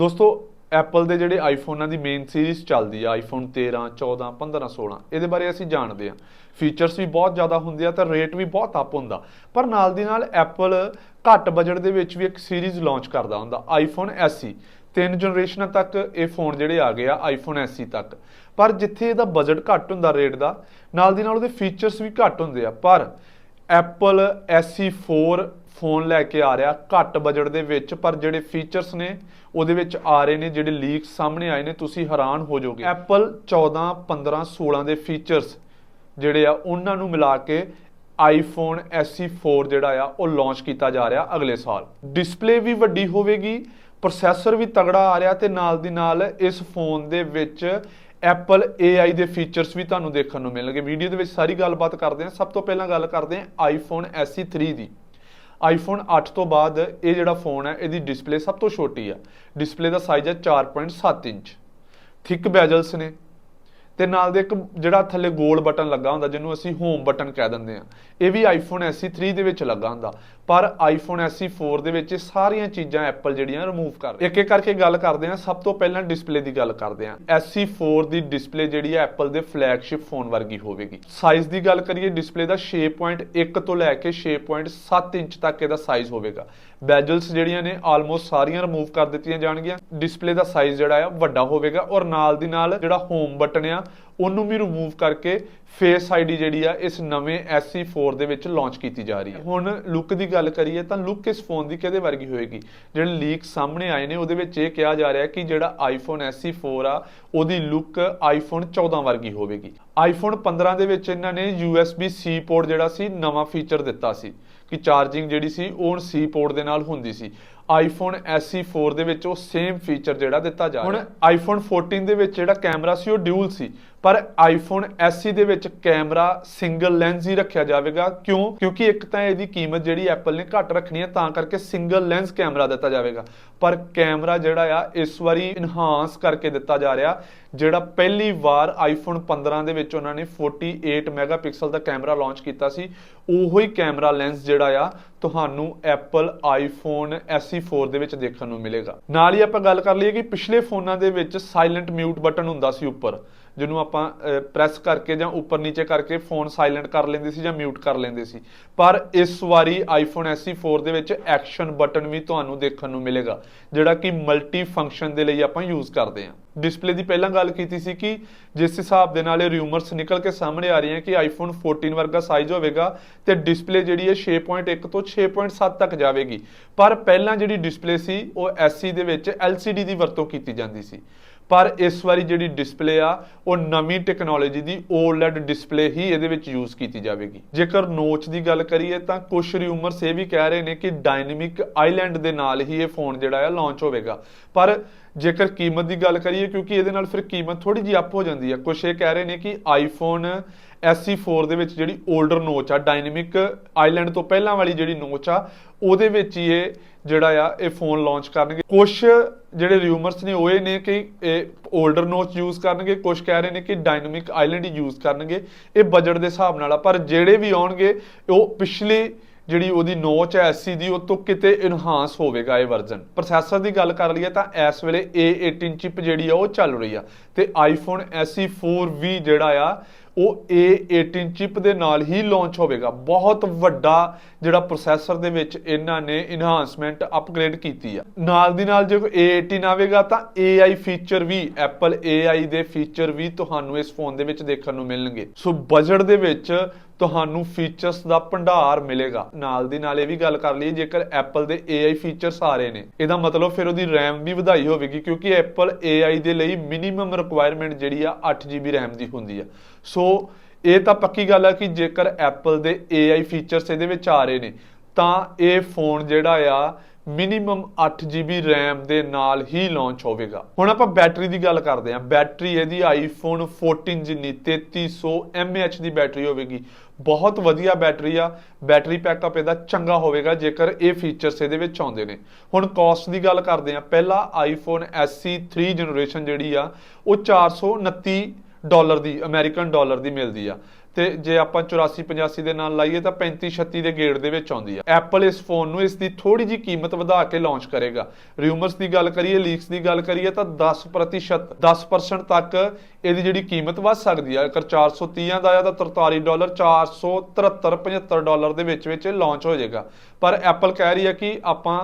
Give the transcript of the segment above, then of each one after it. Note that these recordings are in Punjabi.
ਦੋਸਤੋ ਐਪਲ ਦੇ ਜਿਹੜੇ ਆਈਫੋਨਾਂ ਦੀ ਮੇਨ ਸੀਰੀਜ਼ ਚੱਲਦੀ ਆ ਆਈਫੋਨ 13 14 15 16 ਇਹਦੇ ਬਾਰੇ ਅਸੀਂ ਜਾਣਦੇ ਹਾਂ ਫੀਚਰਸ ਵੀ ਬਹੁਤ ਜ਼ਿਆਦਾ ਹੁੰਦੇ ਆ ਤਾਂ ਰੇਟ ਵੀ ਬਹੁਤ ਅਪ ਹੁੰਦਾ। ਪਰ ਨਾਲ ਦੀ ਨਾਲ ਐਪਲ ਘੱਟ ਬਜਟ ਦੇ ਵਿੱਚ ਵੀ ਇੱਕ ਸੀਰੀਜ਼ ਲਾਂਚ ਕਰਦਾ ਹੁੰਦਾ ਆਈਫੋਨ SE ਤਿੰਨ ਜਨਰੇਸ਼ਨਾਂ ਤੱਕ ਇਹ ਫੋਨ ਜਿਹੜੇ ਆ ਗਏ ਆ ਆਈਫੋਨ SE ਤੱਕ। ਪਰ ਜਿੱਥੇ ਇਹਦਾ ਬਜਟ ਘੱਟ ਹੁੰਦਾ ਰੇਟ ਦਾ, ਨਾਲ ਦੀ ਨਾਲ ਉਹਦੇ ਫੀਚਰਸ ਵੀ ਘੱਟ ਹੁੰਦੇ ਆ। ਪਰ ਐਪਲ SE4 ਫੋਨ ਲੈ ਕੇ ਆ ਰਿਹਾ ਘੱਟ ਬਜਟ ਦੇ ਵਿੱਚ, ਪਰ ਜਿਹੜੇ ਫੀਚਰਸ ਨੇ, ਉਹਦੇ ਵਿੱਚ ਆ ਰਹੇ ਨੇ ਜਿਹੜੇ ਲੀਕ ਸਾਹਮਣੇ ਆਏ ਨੇ, ਤੁਸੀਂ ਹੈਰਾਨ ਹੋ ਜਾਓਗੇ। ਐਪਲ 14 15 16 ਦੇ ਫੀਚਰਸ ਜਿਹੜੇ ਆ, ਉਹਨਾਂ ਨੂੰ ਮਿਲਾ ਕੇ ਆਈਫੋਨ SE4 ਜਿਹੜਾ ਆ, ਉਹ ਲਾਂਚ ਕੀਤਾ ਜਾ ਰਿਹਾ ਅਗਲੇ ਸਾਲ। ਡਿਸਪਲੇ ਵੀ ਵੱਡੀ ਹੋਵੇਗੀ ਪ੍ਰੋਸੈਸਰ ਵੀ ਤਗੜਾ ਆ ਰਿਹਾ ਤੇ ਨਾਲ ਦੀ ਨਾਲ ਇਸ ਫੋਨ ਦੇ ਵਿੱਚ ਐਪਲ AI ਦੇ ਫੀਚਰਸ ਵੀ ਤੁਹਾਨੂੰ ਦੇਖਣ ਨੂੰ ਮਿਲਣਗੇ। ਵੀਡੀਓ ਦੇ ਵਿੱਚ ਸਾਰੀ ਗੱਲਬਾਤ ਕਰਦੇ ਹਾਂ। ਸਭ ਤੋਂ ਪਹਿਲਾਂ ਗੱਲ ਕਰਦੇ ਹਾਂ ਆਈਫੋਨ SE3 ਦੀ। ਆਈਫੋਨ 8 ਤੋਂ ਬਾਅਦ ਇਹ ਜਿਹੜਾ ਫੋਨ ਹੈ, ਇਹਦੀ ਡਿਸਪਲੇ ਸਭ ਤੋਂ ਛੋਟੀ ਆ। ਡਿਸਪਲੇ ਦਾ ਸਾਈਜ਼ ਹੈ 4.7 ਇੰਚ। ਥਿਕ ਬੈਜਲਸ ਨੇ। ਤੇ ਨਾਲ ਦੇ ਇੱਕ ਜਿਹੜਾ ਥੱਲੇ ਗੋਲ ਬਟਨ ਲੱਗਾ ਹੁੰਦਾ, ਜਿਹਨੂੰ ਅਸੀਂ ਹੋਮ ਬਟਨ ਕਹਿ ਦਿੰਦੇ ਆ ਇਹ ਵੀ ਆਈਫੋਨ SE3 ਦੇ ਵਿੱਚ ਲੱਗਾ ਹੁੰਦਾ। ਪਰ ਆਈਫੋਨ SE4 ਦੇ ਵਿੱਚ ਇਹ ਸਾਰੀਆਂ ਚੀਜ਼ਾਂ ਐਪਲ ਜਿਹੜੀਆਂ ਰਿਮੂਵ ਕਰ ਇੱਕ ਇੱਕ ਕਰਕੇ ਗੱਲ ਕਰਦੇ ਆ ਸਭ ਤੋਂ ਪਹਿਲਾਂ ਡਿਸਪਲੇ ਦੀ ਗੱਲ ਕਰਦੇ ਆ SE4 ਦੀ ਡਿਸਪਲੇ ਜਿਹੜੀ ਹੈ ਐਪਲ ਦੇ ਫਲੈਗਸ਼ਿਪ ਫੋਨ ਵਰਗੀ ਹੋਵੇਗੀ। ਸਾਈਜ਼ ਦੀ ਗੱਲ ਕਰੀਏ ਡਿਸਪਲੇ ਦਾ 6.1 ਤੋਂ ਲੈ ਕੇ 6.7 ਇੰਚ ਤੱਕ ਇਹਦਾ ਸਾਈਜ਼ ਹੋਵੇਗਾ। ਬੈਜਲਸ ਜਿਹੜੀਆਂ ਨੇ ਆਲਮੋਸਟ ਸਾਰੀਆਂ ਰਿਮੂਵ ਕਰ ਦਿੱਤੀਆਂ ਜਾਣਗੀਆਂ। ਡਿਸਪਲੇ ਦਾ ਸਾਈਜ਼ ਜਿਹੜਾ ਆ, ਵੱਡਾ ਹੋਵੇਗਾ। ਔਰ ਨਾਲ ਦੀ ਨਾਲ ਜਿਹੜਾ ਹੋਮ ਬਟਨ ਆ ਉਹਨੂੰ ਵੀ ਰਿਮੂਵ ਕਰਕੇ ਫੇਸ ਆਈਡੀ ਜਿਹੜੀ ਆ ਇਸ ਨਵੇਂ SE4 ਦੇ ਵਿੱਚ ਲਾਂਚ ਕੀਤੀ ਜਾ ਰਹੀ ਹੈ। ਹੁਣ ਲੁੱਕ ਦੀ ਗੱਲ ਕਰੀਏ ਤਾਂ ਲੁੱਕ ਇਸ ਫੋਨ ਦੀ ਕਿਹਦੇ ਵਰਗੀ ਹੋਏਗੀ? ਜਿਹੜੇ ਲੀਕ ਸਾਹਮਣੇ ਆਏ ਨੇ, ਉਹਦੇ ਵਿੱਚ ਇਹ ਕਿਹਾ ਜਾ ਰਿਹਾ ਕਿ ਜਿਹੜਾ ਆਈਫੋਨ SE4 ਆ, ਉਹਦੀ ਲੁੱਕ ਆਈਫੋਨ 14 ਵਰਗੀ ਹੋਵੇਗੀ। ਆਈਫੋਨ 15 ਦੇ ਵਿੱਚ ਇਹਨਾਂ ਨੇ USB C ਪੋਰਟ ਜਿਹੜਾ ਸੀ, ਨਵਾਂ ਫੀਚਰ ਦਿੱਤਾ ਸੀ। ਕਿ ਚਾਰਜਿੰਗ ਜਿਹੜੀ ਸੀ ਉਹ ਹੁਣ C ਪੋਰਟ ਦੇ ਨਾਲ ਹੁੰਦੀ ਸੀ। ਆਈਫੋਨ SE4 ਦੇ ਵਿੱਚ ਉਹ ਸੇਮ ਫੀਚਰ ਜਿਹੜਾ ਦਿੱਤਾ ਜਾ ਰਿਹਾ। ਹੁਣ ਆਈਫੋਨ 14 ਦੇ ਵਿੱਚ ਜਿਹੜਾ ਕੈਮਰਾ ਸੀ ਉਹ ਡਿਊਲ ਸੀ। ਪਰ ਆਈਫੋਨ SE ਦੇ ਵਿੱਚ ਕੈਮਰਾ ਸਿੰਗਲ ਲੈਂਸ ਹੀ ਰੱਖਿਆ ਜਾਵੇਗਾ। ਕਿਉਂ? ਕਿਉਂਕਿ ਇੱਕ ਤਾਂ ਇਹਦੀ ਕੀਮਤ ਜਿਹੜੀ ਐਪਲ ਨੇ ਘੱਟ ਰੱਖਣੀ ਹੈ, ਤਾਂ ਕਰਕੇ ਸਿੰਗਲ ਲੈਂਸ ਕੈਮਰਾ ਦਿੱਤਾ ਜਾਵੇਗਾ। ਪਰ ਕੈਮਰਾ ਜਿਹੜਾ ਆ, ਇਸ ਵਾਰੀ ਇਨਹਾਂਸ ਕਰਕੇ ਦਿੱਤਾ ਜਾ ਰਿਹਾ, ਜਿਹੜਾ ਪਹਿਲੀ ਵਾਰ ਆਈਫੋਨ 15 ਦੇ ਵਿੱਚ ਉਹਨਾਂ ਨੇ 48 ਮੈਗਾਪਿਕਸਲ ਦਾ ਕੈਮਰਾ ਲਾਂਚ ਕੀਤਾ ਸੀ, ਉਹੋ ਹੀ ਕੈਮਰਾ ਲੈਂਸ ਜਿਹੜਾ ਆ, ਤੁਹਾਨੂੰ ਐਪਲ ਆਈਫੋਨ SE4 ਦੇ ਵਿੱਚ ਦੇਖਣ ਨੂੰ ਮਿਲੇਗਾ। ਨਾਲ ਹੀ ਆਪਾਂ ਗੱਲ ਕਰ ਲਈਏ ਕਿ ਪਿਛਲੇ ਫੋਨਾਂ ਦੇ ਵਿੱਚ ਸਾਇਲੈਂਟ ਮਿਊਟ ਬਟਨ ਹੁੰਦਾ ਸੀ ਉੱਪਰ। ਜਿਹਨੂੰ ਆਪਾਂ ਪ੍ਰੈਸ ਕਰਕੇ ਜਾਂ ਉੱਪਰ ਨੀਚੇ ਕਰਕੇ ਫੋਨ ਸਾਇਲੈਂਟ ਕਰ ਲੈਂਦੇ ਸੀ ਜਾਂ ਮਿਊਟ ਕਰ ਲੈਂਦੇ ਸੀ। ਪਰ ਇਸ ਵਾਰੀ ਆਈਫੋਨ SE4 ਦੇ ਵਿੱਚ ਐਕਸ਼ਨ ਬਟਨ ਵੀ ਤੁਹਾਨੂੰ ਦੇਖਣ ਨੂੰ ਮਿਲੇਗਾ, ਜਿਹੜਾ ਕਿ ਮਲਟੀ ਫੰਕਸ਼ਨ ਦੇ ਲਈ ਆਪਾਂ ਯੂਜ਼ ਕਰਦੇ ਹਾਂ। ਡਿਸਪਲੇ ਦੀ ਪਹਿਲਾਂ ਗੱਲ ਕੀਤੀ ਸੀ ਕਿ ਜਿਸ ਹਿਸਾਬ ਦੇ ਨਾਲ ਇਹ ਰਿਊਮਰਸ ਨਿਕਲ ਕੇ ਸਾਹਮਣੇ ਆ ਰਹੀਆਂ ਕਿ ਆਈਫੋਨ 14 ਵਰਗਾ ਸਾਈਜ਼ ਹੋਵੇਗਾ ਤੇ ਡਿਸਪਲੇ ਜਿਹੜੀ ਹੈ 6.1 ਤੋਂ 6.7 ਤੱਕ ਜਾਵੇਗੀ। ਪਰ ਪਹਿਲਾਂ ਜਿਹੜੀ ਡਿਸਪਲੇ ਸੀ, ਉਹ SE ਦੇ ਵਿੱਚ LCD ਦੀ ਵਰਤੋਂ ਕੀਤੀ ਜਾਂਦੀ ਸੀ। ਪਰ ਇਸ ਵਾਰੀ ਜਿਹੜੀ ਡਿਸਪਲੇ ਆ, ਉਹ ਨਵੀਂ ਟੈਕਨੋਲੋਜੀ ਦੀ OLED ਡਿਸਪਲੇ ਹੀ ਇਹਦੇ ਵਿੱਚ ਯੂਜ਼ ਕੀਤੀ ਜਾਵੇਗੀ। ਜੇਕਰ ਨੋਚ ਦੀ ਗੱਲ ਕਰੀਏ ਤਾਂ ਕੁਝ ਰਿਊਮਰਸ ਇਹ ਵੀ ਕਹਿ ਰਹੇ ਨੇ ਕਿ ਡਾਇਨਾਮਿਕ ਆਈਲੈਂਡ ਦੇ ਨਾਲ ਹੀ ਇਹ ਫੋਨ ਜਿਹੜਾ ਆ ਲਾਂਚ ਹੋਵੇਗਾ। ਪਰ ਜੇਕਰ ਕੀਮਤ ਦੀ ਗੱਲ ਕਰੀਏ ਕਿਉਂਕਿ ਇਹਦੇ ਨਾਲ ਫਿਰ ਕੀਮਤ ਥੋੜੀ ਜਿਹੀ ਅਪ ਹੋ ਜਾਂਦੀ ਹੈ ਕੁਝ ਇਹ ਕਹਿ ਰਹੇ ਨੇ ਕਿ ਆਈਫੋਨ SE4 ਦੇ ਵਿੱਚ ਜਿਹੜੀ 올ਡਰ ਨੋਚ ਆ ਡਾਇਨਾਮਿਕ ਆਈਲੈਂਡ ਤੋਂ ਪਹਿਲਾਂ ਵਾਲੀ ਜਿਹੜੀ ਨੋਚ ਆ, ਉਹਦੇ ਵਿੱਚ ਹੀ ਇਹ ਜਿਹੜਾ ਆ, ਇਹ ਫੋਨ ਲਾਂਚ ਕਰਨਗੇ। ਕੁਝ ਜਿਹੜੇ ਰਿਊਮਰਸ ਨੇ, ਉਹ ਇਹ ਨੇ ਕਿ ਇਹ 올ਡਰ ਨੋਚ ਯੂਜ਼ ਕਰਨਗੇ। ਕੁਝ ਕਹਿ ਰਹੇ ਨੇ ਕਿ ਡਾਇਨਾਮਿਕ ਆਈਲੈਂਡ ਹੀ ਯੂਜ਼ ਕਰਨਗੇ। ਇਹ ਬਜਟ ਦੇ ਹਿਸਾਬ ਨਾਲ ਆ, ਪਰ ਜਿਹੜੇ ਵੀ ਆਉਣਗੇ, ਉਹ ਪਿਛਲੇ ਜਿਹੜੀ ਉਹਦੀ ਨੋਚ ਹੈ ਐਸਸੀ ਦੀ, ਉਹ ਤੋਂ ਕਿਤੇ ਇਨਹਾਂਸ ਹੋਵੇਗਾ ਇਹ ਵਰਜ਼ਨ ਪ੍ਰੋਸੈਸਰ ਦੀ ਗੱਲ ਕਰ ਲਈਏ ਤਾਂ ਇਸ ਵੇਲੇ A18 ਚਿਪ ਜਿਹੜੀ ਆ, ਉਹ ਚੱਲ ਰਹੀ ਆ। ਤੇ ਆਈਫੋਨ SE4V ਜਿਹੜਾ ਆ, ਉਹ A18 ਚਿਪ ਦੇ ਨਾਲ ਹੀ ਲਾਂਚ ਹੋਵੇਗਾ। ਬਹੁਤ ਵੱਡਾ ਜਿਹੜਾ ਪ੍ਰੋਸੈਸਰ ਦੇ ਵਿੱਚ ਇਹਨਾਂ ਨੇ ਇਨਹਾਂਸਮੈਂਟ ਅਪਗ੍ਰੇਡ ਕੀਤੀ ਆ। ਨਾਲ ਦੀ ਨਾਲ ਜੇ ਕੋਈ A18 ਆਵੇਗਾ ਤਾਂ AI ਫੀਚਰ ਵੀ, Apple AI ਦੇ ਫੀਚਰ ਵੀ ਤੁਹਾਨੂੰ ਇਸ ਫੋਨ ਦੇ ਵਿੱਚ ਦੇਖਣ ਨੂੰ ਮਿਲਣਗੇ। ਸੋ ਬਜਟ ਦੇ ਵਿੱਚ ਤੁਹਾਨੂੰ ਫੀਚਰਸ ਦਾ ਭੰਡਾਰ ਮਿਲੇਗਾ। ਨਾਲ ਦੀ ਨਾਲ ਇਹ ਵੀ ਗੱਲ ਕਰ ਲਈਏ, ਜੇਕਰ Apple ਦੇ AI ਫੀਚਰਸ ਆ ਰਹੇ ਨੇ, ਇਹਦਾ ਮਤਲਬ ਫਿਰ ਉਹਦੀ RAM ਵੀ ਵਧਾਈ ਹੋਵੇਗੀ, ਕਿਉਂਕਿ Apple AI ਦੇ ਲਈ ਮਿਨੀਮਮ ਰਿਕੁਆਇਰਮੈਂਟ ਜਿਹੜੀ ਆ 8GB RAM ਦੀ ਹੁੰਦੀ ਆ। ਸੋ ਇਹ ਤਾਂ ਪੱਕੀ ਗੱਲ ਆ ਕਿ ਜੇਕਰ Apple ਦੇ AI ਫੀਚਰਸ ਇਹਦੇ ਵਿੱਚ ਆ ਰਹੇ ਨੇ, ਤਾਂ ਇਹ ਫੋਨ ਜਿਹੜਾ ਆ ਮਿਨੀਮਮ 8GB RAM ਦੇ ਨਾਲ ਹੀ ਲਾਂਚ ਹੋਵੇਗਾ। ਹੁਣ ਆਪਾਂ ਬੈਟਰੀ ਦੀ ਗੱਲ ਕਰਦੇ ਹਾਂ। ਬੈਟਰੀ ਇਹਦੀ ਆਈਫੋਨ 14 ਜਿੰਨੀ 3300 mAh ਦੀ ਬੈਟਰੀ ਹੋਵੇਗੀ। ਬਹੁਤ ਵਧੀਆ ਬੈਟਰੀ ਆ, ਬੈਟਰੀ ਪੈਕਅਪ ਇਹਦਾ ਚੰਗਾ ਹੋਵੇਗਾ ਜੇਕਰ ਇਹ ਫੀਚਰਸ ਇਹਦੇ ਵਿੱਚ ਆਉਂਦੇ ਨੇ। ਹੁਣ ਕਾਸਟ ਦੀ ਗੱਲ ਕਰਦੇ ਹਾਂ, ਪਹਿਲਾ ਆਈਫੋਨ SE 3 ਜਨਰੇਸ਼ਨ ਜਿਹੜੀ ਆ, ਉਹ 429 ਡਾਲਰ ਦੀ ਅਮਰੀਕਨ ਡਾਲਰ ਦੀ ਮਿਲਦੀ ਆ। ਤੇ ਜੇ ਆਪਾਂ 84 85 ਦੇ ਨਾਲ ਲਾਈਏ ਤਾਂ 35 36 ਦੇ ਗੇੜ ਦੇ ਵਿੱਚ ਆਉਂਦੀ ਹੈ ਐਪਲ ਇਸ ਫੋਨ ਨੂੰ ਇਸ ਦੀ ਥੋੜੀ ਜੀ ਕੀਮਤ ਵਧਾ ਕੇ ਲਾਂਚ ਕਰੇਗਾ। ਰਿਊਮਰਸ ਦੀ ਗੱਲ ਕਰੀਏ ਲੀਕਸ ਦੀ ਗੱਲ ਕਰੀਏ ਤਾਂ 10% 10% ਤੱਕ ਇਹਦੀ ਜਿਹੜੀ ਕੀਮਤ ਵੱਧ ਸਕਦੀ ਹੈ ਅਗਰ 430 ਦਾ ਆ ਤਾਂ 43 ਡਾਲਰ 473 75 ਡਾਲਰ ਦੇ ਵਿੱਚ ਵਿੱਚ ਲਾਂਚ ਹੋ ਜਾਏਗਾ। ਪਰ ਐਪਲ ਕਹਿ ਰਹੀ ਹੈ ਕਿ ਆਪਾਂ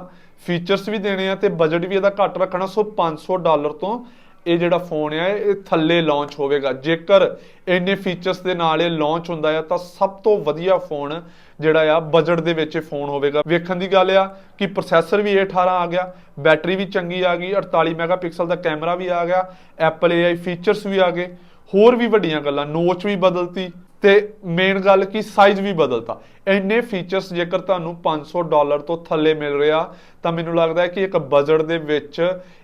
ਫੀਚਰਸ ਵੀ ਦੇਣੇ ਆ ਤੇ ਬਜਟ ਵੀ ਇਹਦਾ ਘੱਟ ਰੱਖਣਾ, ਸੋ 500 ਡਾਲਰ ਤੋਂ ਇਹ ਜਿਹੜਾ ਫੋਨ ਆ, ਇਹ ਥੱਲੇ ਲਾਂਚ ਹੋਵੇਗਾ। ਜੇਕਰ ਇੰਨੇ ਫੀਚਰਸ ਦੇ ਨਾਲ ਇਹ ਲਾਂਚ ਹੁੰਦਾ ਆ, ਤਾਂ ਸਭ ਤੋਂ ਵਧੀਆ ਫੋਨ ਜਿਹੜਾ ਆ ਬਜਟ ਦੇ ਵਿੱਚ ਇਹ ਫੋਨ ਹੋਵੇਗਾ। ਵੇਖਣ ਦੀ ਗੱਲ ਆ ਕਿ ਪ੍ਰੋਸੈਸਰ ਵੀ A18 ਆ ਗਿਆ ਬੈਟਰੀ ਵੀ ਚੰਗੀ ਆ ਗਈ 48 ਮੈਗਾਪਿਕਸਲ ਦਾ ਕੈਮਰਾ ਵੀ ਆ ਗਿਆ ਐਪਲ AI ਫੀਚਰਸ ਵੀ ਆ ਗਏ, ਹੋਰ ਵੀ ਵੱਡੀਆਂ ਗੱਲਾਂ ਨੋਚ ਵੀ ਬਦਲਤੀ ਤੇ ਮੇਨ ਗੱਲ ਕੀ ਸਾਈਜ਼ ਵੀ ਬਦਲਤਾ। ਇੰਨੇ ਫੀਚਰਸ ਜੇਕਰ ਤੁਹਾਨੂੰ 500 ਡਾਲਰ ਤੋਂ ਥੱਲੇ ਮਿਲ ਰਿਹਾ, ਤਾਂ ਮੈਨੂੰ ਲੱਗਦਾ ਹੈ ਕਿ ਇੱਕ ਬਜਟ ਦੇ ਵਿੱਚ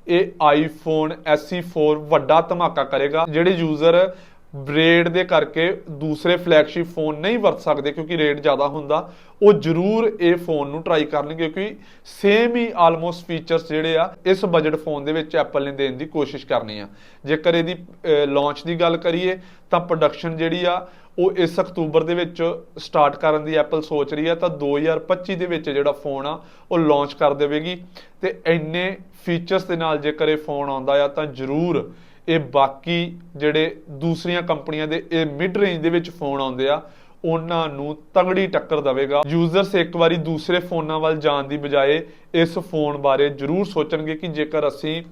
ਇਹ ਆਈਫੋਨ SE4 ਵੱਡਾ ਧਮਾਕਾ ਕਰੇਗਾ, ਜਿਹੜੇ ਯੂਜ਼ਰ ਰੇਟ ਦੇ ਕਰਕੇ ਦੂਸਰੇ ਫਲੈਗਸ਼ਿਪ ਫੋਨ ਨਹੀਂ ਵਰਤ ਸਕਦੇ ਕਿਉਂਕਿ ਰੇਟ ਜ਼ਿਆਦਾ ਹੁੰਦਾ, ਉਹ ਜ਼ਰੂਰ ਇਹ ਫੋਨ ਨੂੰ ਟਰਾਈ ਕਰਨਗੇ ਕਿਉਂਕਿ ਸੇਮ ਹੀ ਆਲਮੋਸਟ ਫੀਚਰਸ ਜਿਹੜੇ ਆ, ਇਸ ਬਜਟ ਫੋਨ ਦੇ ਵਿੱਚ ਐਪਲ ਨੇ ਦੇਣ ਦੀ ਕੋਸ਼ਿਸ਼ ਕਰਨੀ ਆ। ਜੇਕਰ ਇਹਦੀ ਲਾਂਚ ਦੀ ਗੱਲ ਕਰੀਏ, ਤਾਂ ਪ੍ਰੋਡਕਸ਼ਨ ਜਿਹੜੀ ਆ, ਉਹ ਇਸ ਅਕਤੂਬਰ ਦੇ ਵਿੱਚ ਸਟਾਰਟ ਕਰਨ ਦੀ ਐਪਲ ਸੋਚ ਰਹੀ ਆ, ਤਾਂ 2025 ਦੇ ਵਿੱਚ ਜਿਹੜਾ ਫੋਨ ਆ, ਉਹ ਲਾਂਚ ਕਰ ਦੇਵੇਗੀ। ਤੇ ਇੰਨੇ ਫੀਚਰਸ ਦੇ ਨਾਲ ਜੇਕਰ ਇਹ ਫੋਨ ਆਉਂਦਾ ਆ, ਤਾਂ ਜ਼ਰੂਰ ਇਹ ਬਾਕੀ ਜਿਹੜੇ ਦੂਸਰੀਆਂ ਕੰਪਨੀਆਂ ਦੇ ਇਹ ਮਿਡ ਰੇਂਜ ਦੇ ਵਿੱਚ ਫੋਨ ਆਉਂਦੇ ਆ, ਉਹਨਾਂ ਨੂੰ ਤਗੜੀ ਟੱਕਰ ਦੇਵੇਗਾ। ਯੂਜ਼ਰਸ ਇੱਕ ਵਾਰੀ ਦੂਸਰੇ ਫੋਨਾਂ ਵੱਲ ਜਾਣ ਦੀ ਬਜਾਏ ਇਸ ਫੋਨ ਬਾਰੇ ਜ਼ਰੂਰ ਸੋਚਣਗੇ ਕਿ ਜੇਕਰ ਅਸੀਂ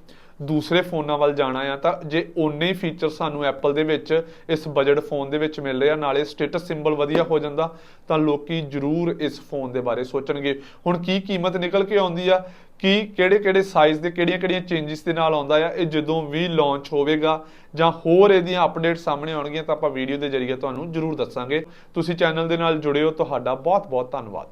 ਦੂਸਰੇ ਫੋਨਾਂ ਵੱਲ ਜਾਣਾ ਆ, ਤਾਂ ਜੇ ਓਨੇ ਹੀ ਫੀਚਰ ਸਾਨੂੰ ਐਪਲ ਦੇ ਵਿੱਚ ਇਸ ਬਜਟ ਫੋਨ ਦੇ ਵਿੱਚ ਮਿਲ ਰਿਹਾ ਨਾਲੇ ਸਟੇਟਸ ਸਿੰਬਲ ਵਧੀਆ ਹੋ ਜਾਂਦਾ, ਤਾਂ ਲੋਕੀ ਜ਼ਰੂਰ ਇਸ ਫੋਨ ਦੇ ਬਾਰੇ ਸੋਚਣਗੇ। ਹੁਣ ਕੀ ਕੀਮਤ ਨਿਕਲ ਕੇ ਆਉਂਦੀ ਆ? ਕਿ ਕਿਹੜੇ ਕਿਹੜੇ ਸਾਈਜ਼ ਦੇ ਕਿਹੜੀਆਂ ਕਿਹੜੀਆਂ ਚੇਂਜਸ ਦੇ ਨਾਲ ਆਉਂਦਾ ਆ, ਇਹ ਜਦੋਂ ਵੀ ਲਾਂਚ ਹੋਵੇਗਾ ਜਾਂ ਹੋਰ ਇਹਦੀਆਂ ਅਪਡੇਟ ਸਾਹਮਣੇ ਆਉਣਗੀਆਂ ਤਾਂ ਆਪਾਂ ਵੀਡੀਓ ਦੇ ਜ਼ਰੀਏ ਤੁਹਾਨੂੰ ਜ਼ਰੂਰ ਦੱਸਾਂਗੇ। ਤੁਸੀਂ ਚੈਨਲ ਦੇ ਨਾਲ ਜੁੜਿਓ ਤੁਹਾਡਾ ਬਹੁਤ ਬਹੁਤ ਧੰਨਵਾਦ।